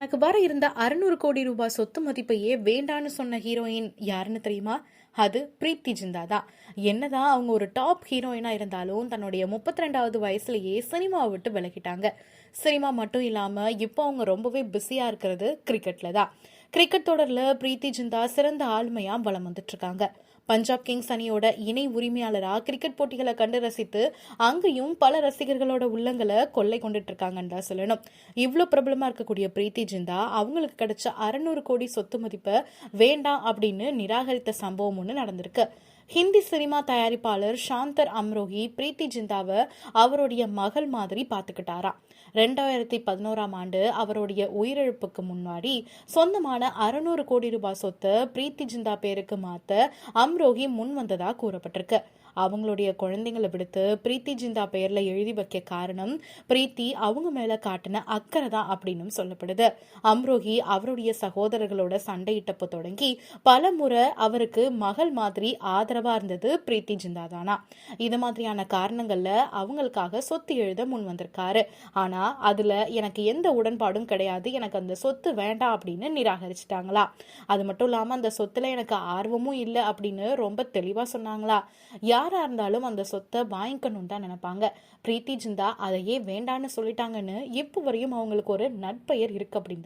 எனக்கு வர இருந்த அறுநூறு கோடி ரூபாய் சொத்து மதிப்பையே வேண்டான்னு சொன்ன ஹீரோயின் யாருன்னு தெரியுமா? அது பிரீத்தி ஜிந்தா தான் என்னதான் அவங்க ஒரு டாப் ஹீரோயினா இருந்தாலும் தன்னுடைய முப்பத்தி ரெண்டாவது வயசுலயே சினிமாவை விட்டு விலகிட்டாங்க. சினிமா மட்டும் இல்லாம இப்போ அவங்க ரொம்பவே பிஸியா இருக்கிறது கிரிக்கெட்ல தான். கிரிக்கெட் தொடரில் பிரீத்தி ஜிந்தா சிறந்த ஆளுமையாக வலம் வந்துட்டுருக்காங்க பஞ்சாப் கிங்ஸ் அணியோட இணை உரிமையாளராக கிரிக்கெட் போட்டிகளை கண்டு ரசித்து அங்கேயும் பல ரசிகர்களோட உள்ளங்களை கொள்ளை கொண்டுட்டு இருக்காங்கன்னு தான் சொல்லணும். இவ்வளோ பிரபலமாக இருக்கக்கூடிய பிரீத்தி ஜிந்தா அவங்களுக்கு கிடைச்ச அறநூறு கோடி சொத்து மதிப்பை வேண்டாம் அப்படின்னு நிராகரித்த சம்பவம் ஒன்று நடந்திருக்கு. ஹிந்தி சினிமா தயாரிப்பாளர் சாந்தர் அம்ரோஹி பிரீத்தி ஜிந்தாவை அவருடைய மகள் மாதிரி பார்த்துக்கிட்டாராம். ரெண்டாயிரத்தி பதினோராம் ஆண்டு அவருடைய உயிரிழப்புக்கு முன்னாடி சொந்தமான அறுநூறு கோடி ரூபாய் சொத்தை பிரீத்தி ஜிந்தா பேருக்கு மாத்த அம்ரோஹி முன் வந்ததாக கூறப்பட்டிருக்கு. அவங்களுடைய குழந்தைங்களை விடுத்து பிரீத்தி ஜிந்தா பெயர்ல எழுதி வைக்க காரணம் பிரீத்தி அவங்க மேல காட்டின அக்கறை தான் அப்படின்னு சொல்லப்படுது. அம்ரோஹி அவருடைய சகோதரர்களோட சண்டையிட்டப்போ தொடங்கி பல முறை அவருக்கு மகள் மாதிரி ஆதரவா இருந்தது பிரீத்தி ஜிந்தா தானா. இது மாதிரியான காரணங்கள்ல அவங்களுக்காக சொத்து எழுத முன் வந்திருக்காரு. ஆனா அதுல எனக்கு எந்த உடன்பாடும் கிடையாது எனக்கு அந்த சொத்து வேண்டாம் அப்படின்னு நிராகரிச்சிட்டாங்களா. அது மட்டும் இல்லாம அந்த சொத்துல எனக்கு ஆர்வமும் இல்லை அப்படின்னு ரொம்ப தெளிவா சொன்னாங்களா. யார் இருந்தாலும் அந்த சொத்தை வாங்கிக்கணும் தான் நினைப்பாங்க. பிரீத்தி ஜிந்தா அதையே வேண்டான்னு சொல்லிட்டாங்கன்னு இப்போ வரையும் அவங்களுக்கு ஒரு நட்பெயர் இருக்கு அப்படின்னு